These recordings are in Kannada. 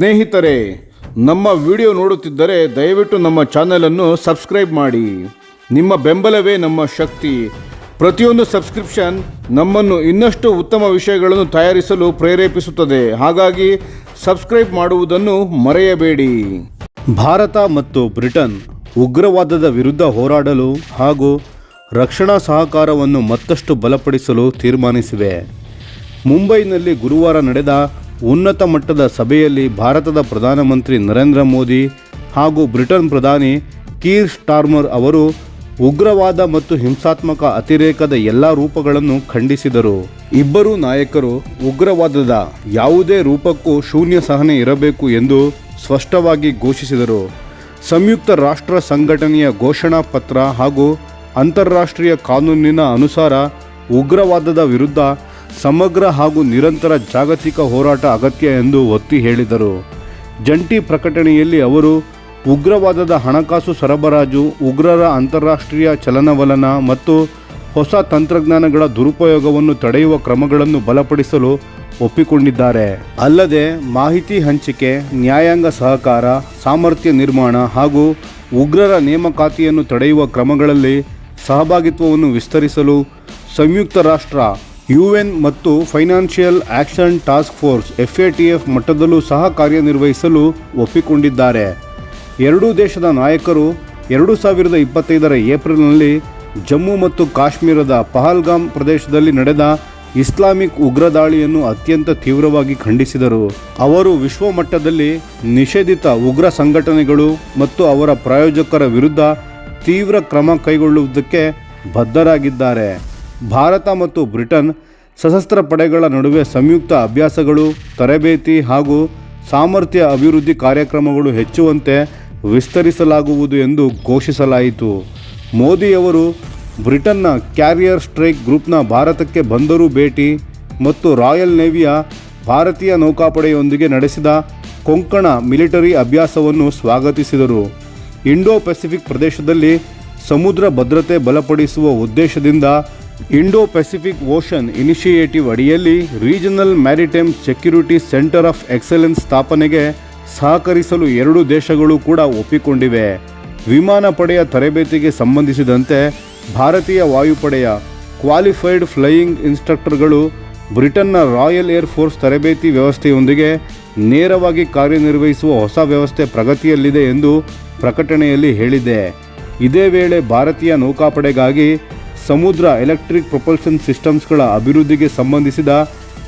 ಸ್ನೇಹಿತರೆ, ನಮ್ಮ ವಿಡಿಯೋ ನೋಡುತ್ತಿದ್ದರೆ ದಯವಿಟ್ಟು ನಮ್ಮ ಚಾನಲನ್ನು ಸಬ್ಸ್ಕ್ರೈಬ್ ಮಾಡಿ. ನಿಮ್ಮ ಬೆಂಬಲವೇ ನಮ್ಮ ಶಕ್ತಿ. ಪ್ರತಿಯೊಂದು ಸಬ್ಸ್ಕ್ರಿಪ್ಷನ್ ನಮ್ಮನ್ನು ಇನ್ನಷ್ಟು ಉತ್ತಮ ವಿಷಯಗಳನ್ನು ತಯಾರಿಸಲು ಪ್ರೇರೇಪಿಸುತ್ತದೆ. ಹಾಗಾಗಿ ಸಬ್ಸ್ಕ್ರೈಬ್ ಮಾಡುವುದನ್ನು ಮರೆಯಬೇಡಿ. ಭಾರತ ಮತ್ತು ಬ್ರಿಟನ್ ಉಗ್ರವಾದದ ವಿರುದ್ಧ ಹೋರಾಡಲು ಹಾಗೂ ರಕ್ಷಣಾ ಸಹಕಾರವನ್ನು ಮತ್ತಷ್ಟು ಬಲಪಡಿಸಲು ತೀರ್ಮಾನಿಸಿವೆ. ಮುಂಬೈನಲ್ಲಿ ಗುರುವಾರ ನಡೆದ ಉನ್ನತ ಮಟ್ಟದ ಸಭೆಯಲ್ಲಿ ಭಾರತದ ಪ್ರಧಾನಮಂತ್ರಿ ನರೇಂದ್ರ ಮೋದಿ ಹಾಗೂ ಬ್ರಿಟನ್ ಪ್ರಧಾನಿ ಕೀರ್ ಸ್ಟಾರ್ಮರ್ ಅವರು ಉಗ್ರವಾದ ಮತ್ತು ಹಿಂಸಾತ್ಮಕ ಅತಿರೇಕದ ಎಲ್ಲ ರೂಪಗಳನ್ನು ಖಂಡಿಸಿದರು. ಇಬ್ಬರೂ ನಾಯಕರು ಉಗ್ರವಾದದ ಯಾವುದೇ ರೂಪಕ್ಕೂ ಶೂನ್ಯ ಸಹನೆ ಇರಬೇಕು ಎಂದು ಸ್ಪಷ್ಟವಾಗಿ ಘೋಷಿಸಿದರು. ಸಂಯುಕ್ತ ರಾಷ್ಟ್ರ ಸಂಘಟನೆಯ ಘೋಷಣಾ ಪತ್ರ ಹಾಗೂ ಅಂತಾರಾಷ್ಟ್ರೀಯ ಕಾನೂನಿನ ಅನುಸಾರ ಉಗ್ರವಾದದ ವಿರುದ್ಧ ಸಮಗ್ರ ಹಾಗೂ ನಿರಂತರ ಜಾಗತಿಕ ಹೋರಾಟ ಅಗತ್ಯ ಎಂದು ಒತ್ತಿ ಹೇಳಿದರು. ಜಂಟಿ ಪ್ರಕಟಣೆಯಲ್ಲಿ ಅವರು, ಉಗ್ರವಾದದ ಹಣಕಾಸು ಸರಬರಾಜು, ಉಗ್ರರ ಅಂತಾರಾಷ್ಟ್ರೀಯ ಚಲನವಲನ ಮತ್ತು ಹೊಸ ತಂತ್ರಜ್ಞಾನಗಳ ದುರುಪಯೋಗವನ್ನು ತಡೆಯುವ ಕ್ರಮಗಳನ್ನು ಬಲಪಡಿಸಲು ಒಪ್ಪಿಕೊಂಡಿದ್ದಾರೆ. ಅಲ್ಲದೆ, ಮಾಹಿತಿ ಹಂಚಿಕೆ, ನ್ಯಾಯಾಂಗ ಸಹಕಾರ, ಸಾಮರ್ಥ್ಯ ನಿರ್ಮಾಣ ಹಾಗೂ ಉಗ್ರರ ನೇಮಕಾತಿಯನ್ನು ತಡೆಯುವ ಕ್ರಮಗಳಲ್ಲಿ ಸಹಭಾಗಿತ್ವವನ್ನು ವಿಸ್ತರಿಸಲು ಸಂಯುಕ್ತ ರಾಷ್ಟ್ರ ಯುಎನ್ ಮತ್ತು financial action task force FATF ಮಟ್ಟದಲ್ಲೂ ಸಹ ಕಾರ್ಯನಿರ್ವಹಿಸಲು ಒಪ್ಪಿಕೊಂಡಿದ್ದಾರೆ. ಎರಡೂ ದೇಶದ ನಾಯಕರು ಎರಡು ಸಾವಿರದ ಇಪ್ಪತ್ತೈದರ ಏಪ್ರಿಲ್ನಲ್ಲಿ ಜಮ್ಮು ಮತ್ತು ಕಾಶ್ಮೀರದ ಪಹಲ್ಗಾಮ್ ಪ್ರದೇಶದಲ್ಲಿ ನಡೆದ ಇಸ್ಲಾಮಿಕ್ ಉಗ್ರ ದಾಳಿಯನ್ನು ಅತ್ಯಂತ ತೀವ್ರವಾಗಿ ಖಂಡಿಸಿದರು. ಅವರು ವಿಶ್ವಮಟ್ಟದಲ್ಲಿ ನಿಷೇಧಿತ ಉಗ್ರ ಸಂಘಟನೆಗಳು ಮತ್ತು ಅವರ ಪ್ರಾಯೋಜಕರ ವಿರುದ್ಧ ತೀವ್ರ ಕ್ರಮ ಕೈಗೊಳ್ಳುವುದಕ್ಕೆ ಬದ್ಧರಾಗಿದ್ದಾರೆ. ಭಾರತ ಮತ್ತು ಬ್ರಿಟನ್ ಸಶಸ್ತ್ರ ಪಡೆಗಳ ನಡುವೆ ಸಂಯುಕ್ತ ಅಭ್ಯಾಸಗಳು, ತರಬೇತಿ ಹಾಗೂ ಸಾಮರ್ಥ್ಯ ಅಭಿವೃದ್ಧಿ ಕಾರ್ಯಕ್ರಮಗಳು ಹೆಚ್ಚುವಂತೆ ವಿಸ್ತರಿಸಲಾಗುವುದು ಎಂದು ಘೋಷಿಸಲಾಯಿತು. ಮೋದಿಯವರು ಬ್ರಿಟನ್ನ ಕ್ಯಾರಿಯರ್ ಸ್ಟ್ರೈಕ್ ಗ್ರೂಪ್ನ ಭಾರತಕ್ಕೆ ಬಂದರೂ ಭೇಟಿ ಮತ್ತು ರಾಯಲ್ ನೇವಿಯ ಭಾರತೀಯ ನೌಕಾಪಡೆಯೊಂದಿಗೆ ನಡೆಸಿದ ಕೊಂಕಣ ಮಿಲಿಟರಿ ಅಭ್ಯಾಸವನ್ನು ಸ್ವಾಗತಿಸಿದರು. ಇಂಡೋ ಪೆಸಿಫಿಕ್ ಪ್ರದೇಶದಲ್ಲಿ ಸಮುದ್ರ ಭದ್ರತೆ ಬಲಪಡಿಸುವ ಉದ್ದೇಶದಿಂದ ಇಂಡೋ ಪೆಸಿಫಿಕ್ ಓಷನ್ ಇನಿಷಿಯೇಟಿವ್ ಅಡಿಯಲ್ಲಿ regional maritime security centre of excellence ಸ್ಥಾಪನೆಗೆ ಸಹಕರಿಸಲು ಎರಡು ದೇಶಗಳು ಕೂಡ ಒಪ್ಪಿಕೊಂಡಿವೆ. ವಿಮಾನ ಪಡೆಯ ತರಬೇತಿಗೆ ಸಂಬಂಧಿಸಿದಂತೆ ಭಾರತೀಯ ವಾಯುಪಡೆಯ ಕ್ವಾಲಿಫೈಡ್ ಫ್ಲೈಯಿಂಗ್ ಇನ್ಸ್ಟ್ರಕ್ಟರ್ಗಳು ಬ್ರಿಟನ್ನ ರಾಯಲ್ ಏರ್ ಫೋರ್ಸ್ ತರಬೇತಿ ವ್ಯವಸ್ಥೆಯೊಂದಿಗೆ ನೇರವಾಗಿ ಕಾರ್ಯನಿರ್ವಹಿಸುವ ಹೊಸ ವ್ಯವಸ್ಥೆ ಪ್ರಗತಿಯಲ್ಲಿದೆ ಎಂದು ಪ್ರಕಟಣೆಯಲ್ಲಿ ಹೇಳಿದೆ. ಇದೇ ವೇಳೆ ಭಾರತೀಯ ನೌಕಾಪಡೆಗಾಗಿ ಸಮುದ್ರ ಎಲೆಕ್ಟ್ರಿಕ್ ಪ್ರೊಪಲ್ಷನ್ ಸಿಸ್ಟಮ್ಸ್ಗಳ ಅಭಿವೃದ್ಧಿಗೆ ಸಂಬಂಧಿಸಿದ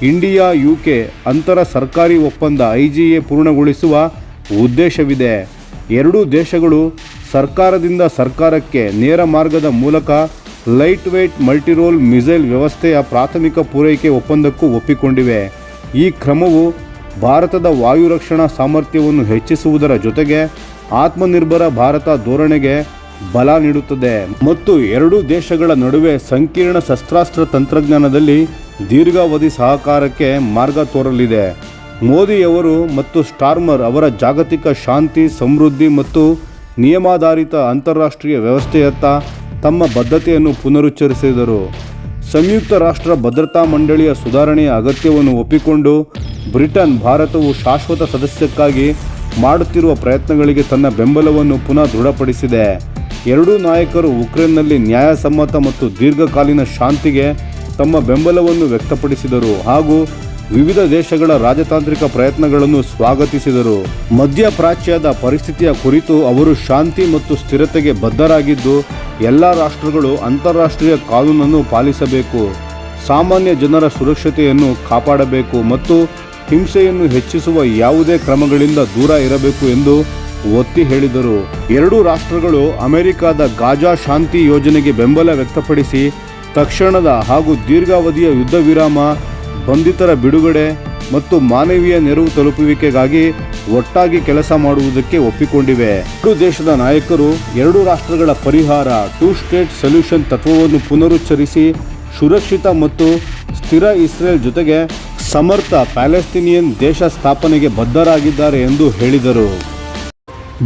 ಇಂಡಿಯಾ ಯುಕೆ ಅಂತರ ಸರ್ಕಾರಿ ಒಪ್ಪಂದ ಐಜಿಎ ಪೂರ್ಣಗೊಳಿಸುವ ಉದ್ದೇಶವಿದೆ. ಎರಡೂ ದೇಶಗಳು ಸರ್ಕಾರದಿಂದ ಸರ್ಕಾರಕ್ಕೆ ನೇರ ಮಾರ್ಗದ ಮೂಲಕ ಲೈಟ್ ವೇಟ್ ಮಲ್ಟಿರೋಲ್ ಮಿಸೈಲ್ ವ್ಯವಸ್ಥೆಯ ಪ್ರಾಥಮಿಕ ಪೂರೈಕೆ ಒಪ್ಪಂದಕ್ಕೂ ಒಪ್ಪಿಕೊಂಡಿವೆ. ಈ ಕ್ರಮವು ಭಾರತದ ವಾಯು ರಕ್ಷಣಾ ಸಾಮರ್ಥ್ಯವನ್ನು ಹೆಚ್ಚಿಸುವುದರ ಜೊತೆಗೆ ಆತ್ಮನಿರ್ಭರ ಭಾರತ ಧೋರಣೆಗೆ ಬಲ ನೀಡುತ್ತದೆ. ಮತ್ತು ಎರಡೂ ದೇಶಗಳ ನಡುವೆ ಸಂಕೀರ್ಣ ಶಸ್ತ್ರಾಸ್ತ್ರ ತಂತ್ರಜ್ಞಾನದಲ್ಲಿ ದೀರ್ಘಾವಧಿ ಸಹಕಾರಕ್ಕೆ ಮಾರ್ಗ ತೋರಲಿದೆ. ಮೋದಿಯವರು ಮತ್ತು ಸ್ಟಾರ್ಮರ್ ಅವರ ಜಾಗತಿಕ ಶಾಂತಿ, ಸಮೃದ್ಧಿ ಮತ್ತು ನಿಯಮಾಧಾರಿತ ಅಂತಾರಾಷ್ಟ್ರೀಯ ವ್ಯವಸ್ಥೆಯತ್ತ ತಮ್ಮ ಬದ್ಧತೆಯನ್ನು ಪುನರುಚ್ಚರಿಸಿದರು. ಸಂಯುಕ್ತ ರಾಷ್ಟ್ರ ಭದ್ರತಾ ಮಂಡಳಿಯ ಸುಧಾರಣೆಯ ಅಗತ್ಯವನ್ನು ಒಪ್ಪಿಕೊಂಡು ಬ್ರಿಟನ್ ಭಾರತವು ಶಾಶ್ವತ ಸದಸ್ಯಕ್ಕಾಗಿ ಮಾಡುತ್ತಿರುವ ಪ್ರಯತ್ನಗಳಿಗೆ ತನ್ನ ಬೆಂಬಲವನ್ನು ಪುನಃ ದೃಢಪಡಿಸಿದೆ. ಎರಡೂ ನಾಯಕರು ಉಕ್ರೇನ್ನಲ್ಲಿ ನ್ಯಾಯಸಮ್ಮತ ಮತ್ತು ದೀರ್ಘಕಾಲೀನ ಶಾಂತಿಗೆ ತಮ್ಮ ಬೆಂಬಲವನ್ನು ವ್ಯಕ್ತಪಡಿಸಿದರು ಹಾಗೂ ವಿವಿಧ ದೇಶಗಳ ರಾಜತಾಂತ್ರಿಕ ಪ್ರಯತ್ನಗಳನ್ನು ಸ್ವಾಗತಿಸಿದರು. ಮಧ್ಯಪ್ರಾಚ್ಯದ ಪರಿಸ್ಥಿತಿಯ ಕುರಿತು ಅವರು ಶಾಂತಿ ಮತ್ತು ಸ್ಥಿರತೆಗೆ ಬದ್ಧರಾಗಿದ್ದು, ಎಲ್ಲ ರಾಷ್ಟ್ರಗಳು ಅಂತಾರಾಷ್ಟ್ರೀಯ ಕಾನೂನನ್ನು ಪಾಲಿಸಬೇಕು, ಸಾಮಾನ್ಯ ಜನರ ಸುರಕ್ಷತೆಯನ್ನು ಕಾಪಾಡಬೇಕು ಮತ್ತು ಹಿಂಸೆಯನ್ನು ಹೆಚ್ಚಿಸುವ ಯಾವುದೇ ಕ್ರಮಗಳಿಂದ ದೂರ ಇರಬೇಕು ಎಂದು ಒತ್ತಿ ಹೇಳಿದರು. ಎರಡೂ ರಾಷ್ಟ್ರಗಳು ಅಮೆರಿಕದ ಗಾಜಾ ಶಾಂತಿ ಯೋಜನೆಗೆ ಬೆಂಬಲ ವ್ಯಕ್ತಪಡಿಸಿ ತಕ್ಷಣದ ಹಾಗೂ ದೀರ್ಘಾವಧಿಯ ಯುದ್ಧ ವಿರಾಮ, ಬಂಧಿತರ ಬಿಡುಗಡೆ ಮತ್ತು ಮಾನವೀಯ ನೆರವು ತಲುಪುವಿಕೆಗಾಗಿ ಒಟ್ಟಾಗಿ ಕೆಲಸ ಮಾಡುವುದಕ್ಕೆ ಒಪ್ಪಿಕೊಂಡಿವೆ. ಎರಡು ದೇಶದ ನಾಯಕರು, ಎರಡು ರಾಷ್ಟ್ರಗಳ ಪರಿಹಾರ ಟೂ ಸ್ಟೇಟ್ ಸೊಲ್ಯೂಷನ್ ತತ್ವವನ್ನು ಪುನರುಚ್ಚರಿಸಿ ಸುರಕ್ಷಿತ ಮತ್ತು ಸ್ಥಿರ ಇಸ್ರೇಲ್ ಜೊತೆಗೆ ಸಮರ್ಥ ಪ್ಯಾಲೆಸ್ತೀನಿಯನ್ ದೇಶ ಸ್ಥಾಪನೆಗೆ ಬದ್ಧರಾಗಿದ್ದಾರೆ ಎಂದು ಹೇಳಿದರು.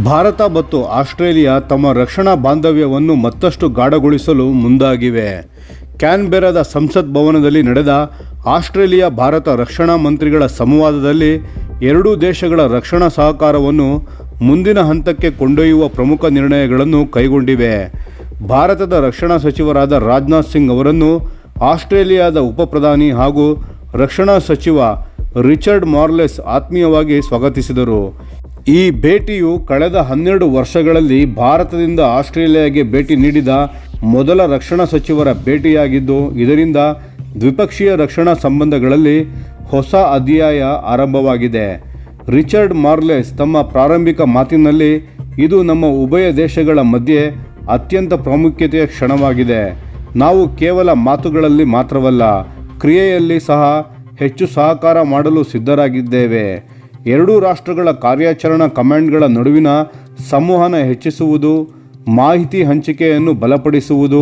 ಭಾರತ ಮತ್ತು ಆಸ್ಟ್ರೇಲಿಯಾ ತಮ್ಮ ರಕ್ಷಣಾ ಬಾಂಧವ್ಯವನ್ನು ಮತ್ತಷ್ಟು ಗಾಢಗೊಳಿಸಲು ಮುಂದಾಗಿವೆ. ಕ್ಯಾನ್ಬೆರಾದ ಸಂಸತ್ ಭವನದಲ್ಲಿ ನಡೆದ ಆಸ್ಟ್ರೇಲಿಯಾ ಭಾರತ ರಕ್ಷಣಾ ಮಂತ್ರಿಗಳ ಸಂವಾದದಲ್ಲಿ ಎರಡೂ ದೇಶಗಳ ರಕ್ಷಣಾ ಸಹಕಾರವನ್ನು ಮುಂದಿನ ಹಂತಕ್ಕೆ ಕೊಂಡೊಯ್ಯುವ ಪ್ರಮುಖ ನಿರ್ಣಯಗಳನ್ನು ಕೈಗೊಂಡಿವೆ. ಭಾರತದ ರಕ್ಷಣಾ ಸಚಿವರಾದ ರಾಜನಾಥ್ ಸಿಂಗ್ ಅವರನ್ನು ಆಸ್ಟ್ರೇಲಿಯಾದ ಉಪಪ್ರಧಾನಿ ಹಾಗೂ ರಕ್ಷಣಾ ಸಚಿವ ರಿಚರ್ಡ್ ಮಾರ್ಲೆಸ್ ಆತ್ಮೀಯವಾಗಿ ಸ್ವಾಗತಿಸಿದರು. ಈ ಭೇಟಿಯು ಕಳೆದ ಹನ್ನೆರಡು ವರ್ಷಗಳಲ್ಲಿ ಭಾರತದಿಂದ ಆಸ್ಟ್ರೇಲಿಯಾಗೆ ಭೇಟಿ ನೀಡಿದ ಮೊದಲ ರಕ್ಷಣಾ ಸಚಿವರ ಭೇಟಿಯಾಗಿದ್ದು, ಇದರಿಂದ ದ್ವಿಪಕ್ಷೀಯ ರಕ್ಷಣಾ ಸಂಬಂಧಗಳಲ್ಲಿ ಹೊಸ ಅಧ್ಯಾಯ ಆರಂಭವಾಗಿದೆ. ರಿಚರ್ಡ್ ಮಾರ್ಲೆಸ್ ತಮ್ಮ ಪ್ರಾರಂಭಿಕ ಮಾತಿನಲ್ಲಿ, ಇದು ನಮ್ಮ ಉಭಯ ದೇಶಗಳ ಮಧ್ಯೆ ಅತ್ಯಂತ ಪ್ರಾಮುಖ್ಯತೆಯ ಕ್ಷಣವಾಗಿದೆ. ನಾವು ಕೇವಲ ಮಾತುಗಳಲ್ಲಿ ಮಾತ್ರವಲ್ಲ, ಕ್ರಿಯೆಯಲ್ಲಿ ಸಹ ಹೆಚ್ಚು ಸಹಕಾರ ಮಾಡಲು ಸಿದ್ಧರಾಗಿದ್ದೇವೆ. ಎರಡೂ ರಾಷ್ಟ್ರಗಳ ಕಾರ್ಯಾಚರಣಾ ಕಮಾಂಡ್ಗಳ ನಡುವಿನ ಸಂವಹನ ಹೆಚ್ಚಿಸುವುದು, ಮಾಹಿತಿ ಹಂಚಿಕೆಯನ್ನು ಬಲಪಡಿಸುವುದು,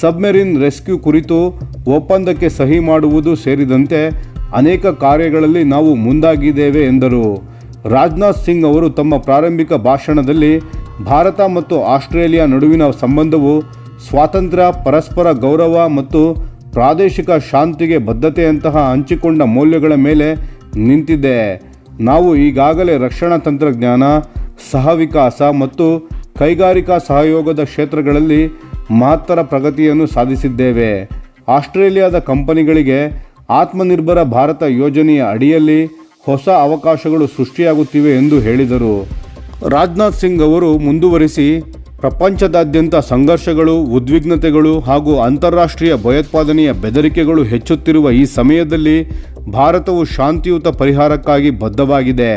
ಸಬ್ಮೆರಿನ್ ರೆಸ್ಕ್ಯೂ ಕುರಿತು ಒಪ್ಪಂದಕ್ಕೆ ಸಹಿ ಮಾಡುವುದು ಸೇರಿದಂತೆ ಅನೇಕ ಕಾರ್ಯಗಳಲ್ಲಿ ನಾವು ಮುಂದಾಗಿದ್ದೇವೆ ಎಂದರು. ರಾಜನಾಥ್ ಸಿಂಗ್ ಅವರು ತಮ್ಮ ಪ್ರಾರಂಭಿಕ ಭಾಷಣದಲ್ಲಿ ಭಾರತ ಮತ್ತು ಆಸ್ಟ್ರೇಲಿಯಾ ನಡುವಿನ ಸಂಬಂಧವು ಸ್ವಾತಂತ್ರ್ಯ, ಪರಸ್ಪರ ಗೌರವ ಮತ್ತು ಪ್ರಾದೇಶಿಕ ಶಾಂತಿಗೆ ಬದ್ಧತೆಯಂತಹ ಹಂಚಿಕೊಂಡ ಮೌಲ್ಯಗಳ ಮೇಲೆ ನಿಂತಿದೆ. ನಾವು ಈಗಾಗಲೇ ರಕ್ಷಣಾ ತಂತ್ರಜ್ಞಾನ, ಸಹವಿಕಾಸ ಮತ್ತು ಕೈಗಾರಿಕಾ ಸಹಯೋಗದ ಕ್ಷೇತ್ರಗಳಲ್ಲಿ ಮಹತ್ತರ ಪ್ರಗತಿಯನ್ನು ಸಾಧಿಸಿದ್ದೇವೆ. ಆಸ್ಟ್ರೇಲಿಯಾದ ಕಂಪನಿಗಳಿಗೆ ಆತ್ಮನಿರ್ಭರ ಭಾರತ ಯೋಜನೆಯ ಅಡಿಯಲ್ಲಿ ಹೊಸ ಅವಕಾಶಗಳು ಸೃಷ್ಟಿಯಾಗುತ್ತಿವೆ ಎಂದು ಹೇಳಿದರು. ರಾಜನಾಥ್ ಸಿಂಗ್ ಅವರು ಮುಂದುವರಿಸಿ, ಪ್ರಪಂಚದಾದ್ಯಂತ ಸಂಘರ್ಷಗಳು, ಉದ್ವಿಗ್ನತೆಗಳು ಹಾಗೂ ಅಂತಾರಾಷ್ಟ್ರೀಯ ಭಯೋತ್ಪಾದನೆಯ ಬೆದರಿಕೆಗಳು ಹೆಚ್ಚುತ್ತಿರುವ ಈ ಸಮಯದಲ್ಲಿ ಭಾರತವು ಶಾಂತಿಯುತ ಪರಿಹಾರಕ್ಕಾಗಿ ಬದ್ಧವಾಗಿದೆ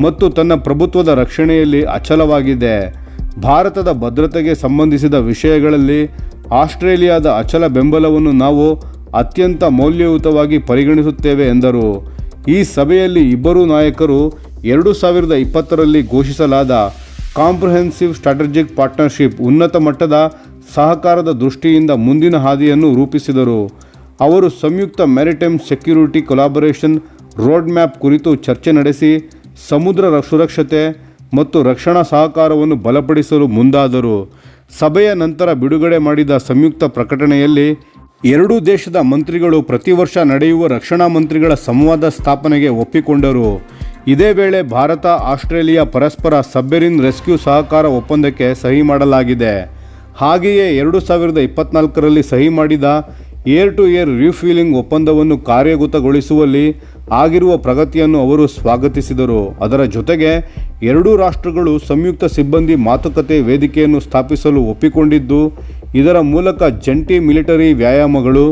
ಮತ್ತು ತನ್ನ ಪ್ರಭುತ್ವದ ರಕ್ಷಣೆಯಲ್ಲಿ ಅಚಲವಾಗಿದೆ. ಭಾರತದ ಭದ್ರತೆಗೆ ಸಂಬಂಧಿಸಿದ ವಿಷಯಗಳಲ್ಲಿ ಆಸ್ಟ್ರೇಲಿಯಾದ ಅಚಲ ಬೆಂಬಲವನ್ನು ನಾವು ಅತ್ಯಂತ ಮೌಲ್ಯಯುತವಾಗಿ ಪರಿಗಣಿಸುತ್ತೇವೆ ಎಂದರು. ಈ ಸಭೆಯಲ್ಲಿ ಇಬ್ಬರೂ ನಾಯಕರು ಎರಡು ಸಾವಿರದ ಇಪ್ಪತ್ತರಲ್ಲಿ ಘೋಷಿಸಲಾದ ಕಾಂಪ್ರಹೆನ್ಸಿವ್ ಸ್ಟ್ರಾಟಜಿಕ್ ಪಾರ್ಟ್ನರ್ಶಿಪ್ ಉನ್ನತ ಮಟ್ಟದ ಸಹಕಾರದ ದೃಷ್ಟಿಯಿಂದ ಮುಂದಿನ ಹಾದಿಯನ್ನು ರೂಪಿಸಿದರು. ಅವರು ಸಂಯುಕ್ತ maritime security collaboration road map ಕುರಿತು ಚರ್ಚೆ ನಡೆಸಿ ಸಮುದ್ರ ಸುರಕ್ಷತೆ ಮತ್ತು ರಕ್ಷಣಾ ಸಹಕಾರವನ್ನು ಬಲಪಡಿಸಲು ಮುಂದಾದರು. ಸಭೆಯ ನಂತರ ಬಿಡುಗಡೆ ಮಾಡಿದ ಸಂಯುಕ್ತ ಪ್ರಕಟಣೆಯಲ್ಲಿ ಎರಡೂ ದೇಶದ ಮಂತ್ರಿಗಳು ಪ್ರತಿ ವರ್ಷ ನಡೆಯುವ ರಕ್ಷಣಾ ಮಂತ್ರಿಗಳ ಸಂವಾದ ಸ್ಥಾಪನೆಗೆ ಒಪ್ಪಿಕೊಂಡರು. ಇದೇ ವೇಳೆ ಭಾರತ, ಆಸ್ಟ್ರೇಲಿಯಾ ಪರಸ್ಪರ ಸಬ್ಬೆರಿನ್ ರೆಸ್ಕ್ಯೂ ಸಹಕಾರ ಒಪ್ಪಂದಕ್ಕೆ ಸಹಿ ಮಾಡಲಾಗಿದೆ. ಹಾಗೆಯೇ ಎರಡು ಸಾವಿರದ ಇಪ್ಪತ್ನಾಲ್ಕರಲ್ಲಿ ಸಹಿ ಮಾಡಿದ ಏರ್ ಟು ಏರ್ ರೀಫೀಲಿಂಗ್ ಒಪ್ಪಂದವನ್ನು ಕಾರ್ಯಗತಗೊಳಿಸುವಲ್ಲಿ ಆಗಿರುವ ಪ್ರಗತಿಯನ್ನು ಅವರು ಸ್ವಾಗತಿಸಿದರು. ಅದರ ಜೊತೆಗೆ ಎರಡೂ ರಾಷ್ಟ್ರಗಳು ಸಂಯುಕ್ತ ಸಿಬ್ಬಂದಿ ಮಾತುಕತೆ ವೇದಿಕೆಯನ್ನು ಸ್ಥಾಪಿಸಲು ಒಪ್ಪಿಕೊಂಡಿದ್ದು, ಇದರ ಮೂಲಕ ಜಂಟಿ ಮಿಲಿಟರಿ ವ್ಯಾಯಾಮಗಳು,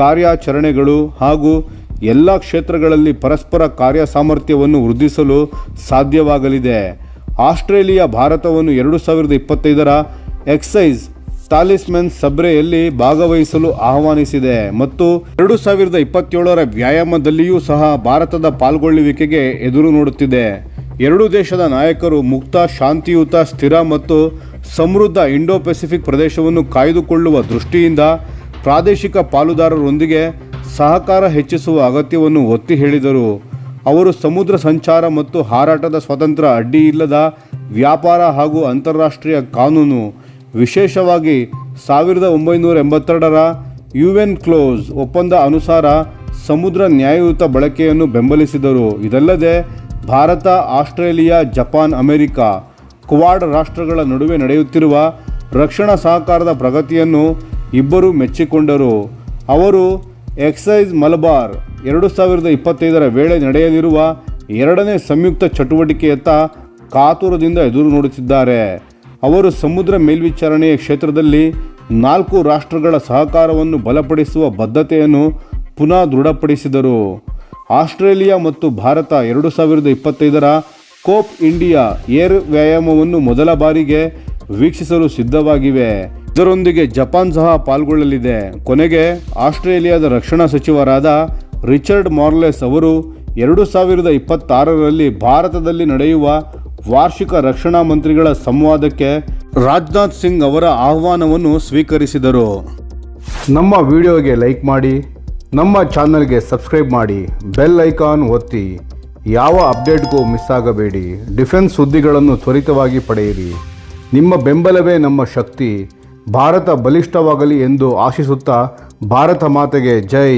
ಕಾರ್ಯಾಚರಣೆಗಳು ಹಾಗೂ ಎಲ್ಲ ಕ್ಷೇತ್ರಗಳಲ್ಲಿ ಪರಸ್ಪರ ಕಾರ್ಯ ಸಾಮರ್ಥ್ಯವನ್ನು ವೃದ್ಧಿಸಲು ಸಾಧ್ಯವಾಗಲಿದೆ. ಆಸ್ಟ್ರೇಲಿಯಾ ಭಾರತವನ್ನು ಎರಡು ಸಾವಿರದ ಇಪ್ಪತ್ತೈದರ ಎಕ್ಸೈಸ್ ತಾಲಿಸ್ಮೆನ್ ಸಬ್ರೆಯಲ್ಲಿ ಭಾಗವಹಿಸಲು ಆಹ್ವಾನಿಸಿದೆ ಮತ್ತು ಎರಡು ಸಾವಿರದ ಇಪ್ಪತ್ತೇಳರ ವ್ಯಾಯಾಮದಲ್ಲಿಯೂ ಸಹ ಭಾರತದ ಪಾಲ್ಗೊಳ್ಳುವಿಕೆಗೆ ಎದುರು ನೋಡುತ್ತಿದೆ. ಎರಡೂ ದೇಶದ ನಾಯಕರು ಮುಕ್ತ, ಶಾಂತಿಯುತ, ಸ್ಥಿರ ಮತ್ತು ಸಮೃದ್ಧ ಇಂಡೋ ಪೆಸಿಫಿಕ್ ಪ್ರದೇಶವನ್ನು ಕಾಯ್ದುಕೊಳ್ಳುವ ದೃಷ್ಟಿಯಿಂದ ಪ್ರಾದೇಶಿಕ ಪಾಲುದಾರರೊಂದಿಗೆ ಸಹಕಾರ ಹೆಚ್ಚಿಸುವ ಅಗತ್ಯವನ್ನು ಒತ್ತಿ ಹೇಳಿದರು. ಅವರು ಸಮುದ್ರ ಸಂಚಾರ ಮತ್ತು ಹಾರಾಟದ ಸ್ವತಂತ್ರ ಅಡ್ಡಿ ಇಲ್ಲದ ವ್ಯಾಪಾರ ಹಾಗೂ ಅಂತಾರಾಷ್ಟ್ರೀಯ ಕಾನೂನು ವಿಶೇಷವಾಗಿ ಸಾವಿರದ ಒಂಬೈನೂರ ಎಂಬತ್ತೆರಡರ ಯು ಎನ್ ಕ್ಲೋಸ್ ಒಪ್ಪಂದ ಅನುಸಾರ ಸಮುದ್ರ ನ್ಯಾಯಯುತ ಬಳಕೆಯನ್ನು ಬೆಂಬಲಿಸಿದರು. ಇದಲ್ಲದೆ, Bharat, Australia, Japan, America, Quad ರಾಷ್ಟ್ರಗಳ ನಡುವೆ ನಡೆಯುತ್ತಿರುವ ರಕ್ಷಣಾ ಸಹಕಾರದ ಪ್ರಗತಿಯನ್ನು ಇಬ್ಬರೂ ಮೆಚ್ಚಿಕೊಂಡರು. ಅವರು ಎಕ್ಸೈಸ್ ಮಲಬಾರ್ ಎರಡು ಸಾವಿರದ ಇಪ್ಪತ್ತೈದರ ವೇಳೆ ನಡೆಯಲಿರುವ ಎರಡನೇ ಸಂಯುಕ್ತ ಚಟುವಟಿಕೆಯತ್ತ ಕಾತುರದಿಂದ ಎದುರು ನೋಡುತ್ತಿದ್ದಾರೆ. ಅವರು ಸಮುದ್ರ ಮೇಲ್ವಿಚಾರಣೆಯ ಕ್ಷೇತ್ರದಲ್ಲಿ ನಾಲ್ಕು ರಾಷ್ಟ್ರಗಳ ಸಹಕಾರವನ್ನು ಬಲಪಡಿಸುವ ಬದ್ಧತೆಯನ್ನು ಪುನಃ ದೃಢಪಡಿಸಿದರು. ಆಸ್ಟ್ರೇಲಿಯಾ ಮತ್ತು ಭಾರತ ಎರಡು ಸಾವಿರದ ಇಪ್ಪತ್ತೈದರ ಕೋಪ್ ಇಂಡಿಯಾ ಏರ್ ವ್ಯಾಯಾಮವನ್ನು ಮೊದಲ ಬಾರಿಗೆ ವೀಕ್ಷಿಸಲು ಸಿದ್ಧವಾಗಿವೆ. ಇದರೊಂದಿಗೆ ಜಪಾನ್ ಸಹ ಪಾಲ್ಗೊಳ್ಳಲಿದೆ. ಕೊನೆಗೆ ಆಸ್ಟ್ರೇಲಿಯಾದ ರಕ್ಷಣಾ ಸಚಿವರಾದ ರಿಚರ್ಡ್ ಮಾರ್ಲೆಸ್ ಅವರು ಎರಡು ಸಾವಿರದ ಇಪ್ಪತ್ತಾರರಲ್ಲಿ ಭಾರತದಲ್ಲಿ ನಡೆಯುವ ವಾರ್ಷಿಕ ರಕ್ಷಣಾ ಮಂತ್ರಿಗಳ ಸಂವಾದಕ್ಕೆ ರಾಜನಾಥ್ ಸಿಂಗ್ ಅವರ ಆಹ್ವಾನವನ್ನು ಸ್ವೀಕರಿಸಿದರು. ನಮ್ಮ ವಿಡಿಯೋಗೆ ಲೈಕ್ ಮಾಡಿ, ನಮ್ಮ ಚಾನಲ್ಗೆ ಸಬ್ಸ್ಕ್ರೈಬ್ ಮಾಡಿ, ಬೆಲ್ ಐಕಾನ್ ಒತ್ತಿ. ಯಾವ ಅಪ್ಡೇಟ್ಗೂ ಮಿಸ್ ಆಗಬೇಡಿ. ಡಿಫೆನ್ಸ್ ಸುದ್ದಿಗಳನ್ನು ತ್ವರಿತವಾಗಿ ಪಡೆಯಿರಿ. ನಿಮ್ಮ ಬೆಂಬಲವೇ ನಮ್ಮ ಶಕ್ತಿ. ಭಾರತ ಬಲಿಷ್ಠವಾಗಲಿ ಎಂದು ಆಶಿಸುತ್ತಾ, ಭಾರತ ಮಾತೆಗೆ ಜೈ.